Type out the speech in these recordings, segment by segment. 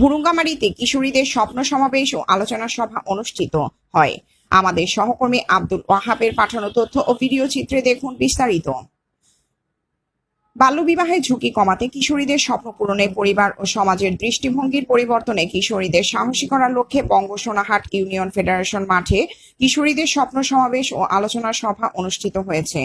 ভুরুঙ্গামারিতে কিশোরীদের স্বপ্ন সমাবেশ ও আলোচনা সভা অনুষ্ঠিত হয়। আমাদের সহকর্মী আব্দুল ওয়াহাবের পাঠানো তথ্য ও ভিডিও চিত্রে দেখুন বিস্তারিত। বাল্যবিবাহের ঝুঁকি কমাতে কিশোরীদের স্বপ্ন পূরণে পরিবার ও সমাজের দৃষ্টিভঙ্গির পরিবর্তনে কিশোরীদের সাহসী করার লক্ষ্যে বঙ্গ সোনাহাট ইউনিয়ন ফেডারেশন মাঠে কিশোরীদের স্বপ্ন সমাবেশ ও আলোচনা সভা অনুষ্ঠিত হয়েছে।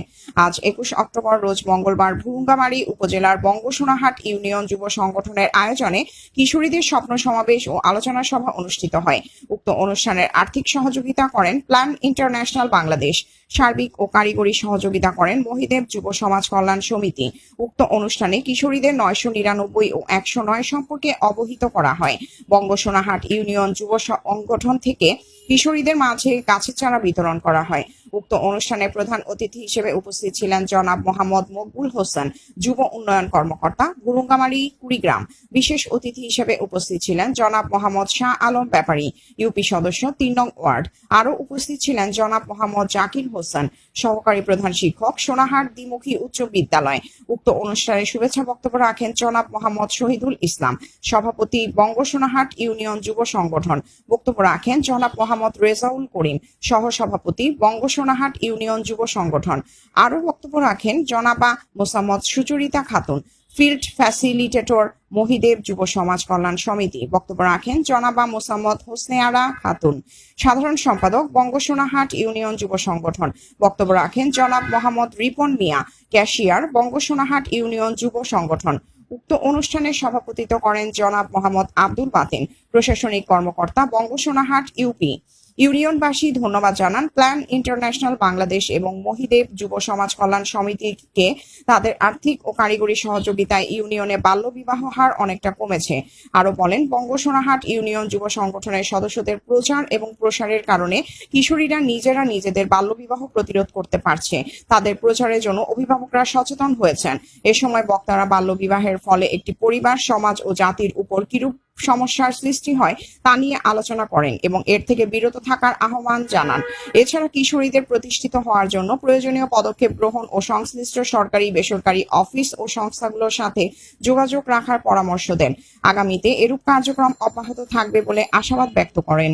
আজ একুশ অক্টোবর, রোজ মঙ্গলবার ভুরুঙ্গামারী উপজেলার বঙ্গ সোনাহাট ইউনিয়ন যুব সংগঠনের আয়োজনে কিশোরীদের স্বপ্ন সমাবেশ ও আলোচনা সভা অনুষ্ঠিত হয়। উক্ত অনুষ্ঠানের আর্থিক সহযোগিতা করেন প্ল্যান ইন্টারন্যাশনাল বাংলাদেশ। সার্বিক ও কারিগরি সহযোগিতা করেন মহিদেব যুব সমাজ কল্যাণ সমিতি। উক্ত অনুষ্ঠানে কিশোরীদের নয়শো নিরানব্বই ও একশো নয় সম্পর্কে অবহিত করা হয়। বঙ্গসোনাহাট ইউনিয়ন যুব সংগঠন থেকে কিশোরীদের মাঝে গাছের চারা বিতরণ করা হয়। উক্ত অনুষ্ঠানে প্রধান অতিথি হিসেবে উপস্থিত ছিলেন জনাব মোহাম্মদ মকবুল হোসেন, যুব উন্নয়ন কর্মকর্তা, গুরুঙ্গামারি, কুড়িগ্রাম। বিশেষ অতিথি হিসেবে উপস্থিত ছিলেন জনাব মোহাম্মদ শাহ আলম ব্যাপারী, ইউপি সদস্য, তিন নং ওয়ার্ড। আরও উপস্থিত ছিলেন জনাব মোহাম্মদ জাকির হোসেন, সহকারী প্রধান শিক্ষক, সোনাহাট দ্বিমুখী উচ্চ বিদ্যালয়। উক্ত অনুষ্ঠানে শুভেচ্ছা বক্তব্য রাখেন জনাব মোহাম্মদ শহীদুল ইসলাম, সভাপতি বঙ্গ সোনাহাট ইউনিয়ন যুব সংগঠন। বক্তব্য রাখেন জনাব মোহাম্মদ রেজাউল করিম সহ সভাপতি বঙ্গ সোনাহাট ইউনিয়ন যুব সংগঠন। আরও বক্তব্য রাখেন জনাবা মোসাম্মদ সুচরিতা খাতুন, ফিল্ড ফ্যাসিলিটেটর মহিদেব যুব সমাজ কল্যাণ সমিতি। বক্তব্য রাখেন জনাবা মোসাম্মদ হোসনেয়ারা খাতুন। সাধারণ সম্পাদক বঙ্গসোনাহাট ইউনিয়ন যুব সংগঠন। বক্তব্য রাখেন জনাব মোহাম্মদ রিপন মিয়া, ক্যাশিয়ার বঙ্গসোনাহাট ইউনিয়ন যুব সংগঠন। উক্ত অনুষ্ঠানে সভাপতিত্ব করেন জনাব মোহাম্মদ আব্দুল বাতিন, প্রশাসনিক কর্মকর্তা বঙ্গসোনাহাট ইউপি। ইউনিয়নবাসী ধন্যবাদ জানান। প্ল্যান ইন্টারন্যাশনাল বাংলাদেশ এবং মহিদেব যুব সমাজ কল্যাণ সমিতিকে তাদের আর্থিক ও কারিগরি সহযোগিতায় ইউনিয়নে বাল্যবিবাহ হার অনেকটা কমেছে। আরও বলেন, বঙ্গসোনাহাট ইউনিয়ন যুব সংগঠনের সদস্যদের প্রচার এবং প্রসারের কারণে কিশোরীরা নিজেরা নিজেদের বাল্যবিবাহ প্রতিরোধ করতে পারছে। তাদের প্রচারের জন্য অভিভাবকরা সচেতন হয়েছেন। এ সময় বক্তারা বাল্যবিবাহের ফলে একটি পরিবার, সমাজ ও জাতির উপর কিরূপ সমস্যার সৃষ্টি হয় তা নিয়ে আলোচনা করেন এবং এর থেকে বিরত থাকার আহ্বান জানান। এছাড়া কিশোরীদের প্রতিষ্ঠিত হওয়ার জন্য প্রয়োজনীয় পদক্ষেপ গ্রহণ ও সংশ্লিষ্ট সরকারি, বেসরকারি অফিস ও সংস্থাগুলোর সাথে যোগাযোগ রাখার পরামর্শ দেন। আগামীতে এরূপ কার্যক্রম অব্যাহত থাকবে বলে আশাবাদ ব্যক্ত করেন।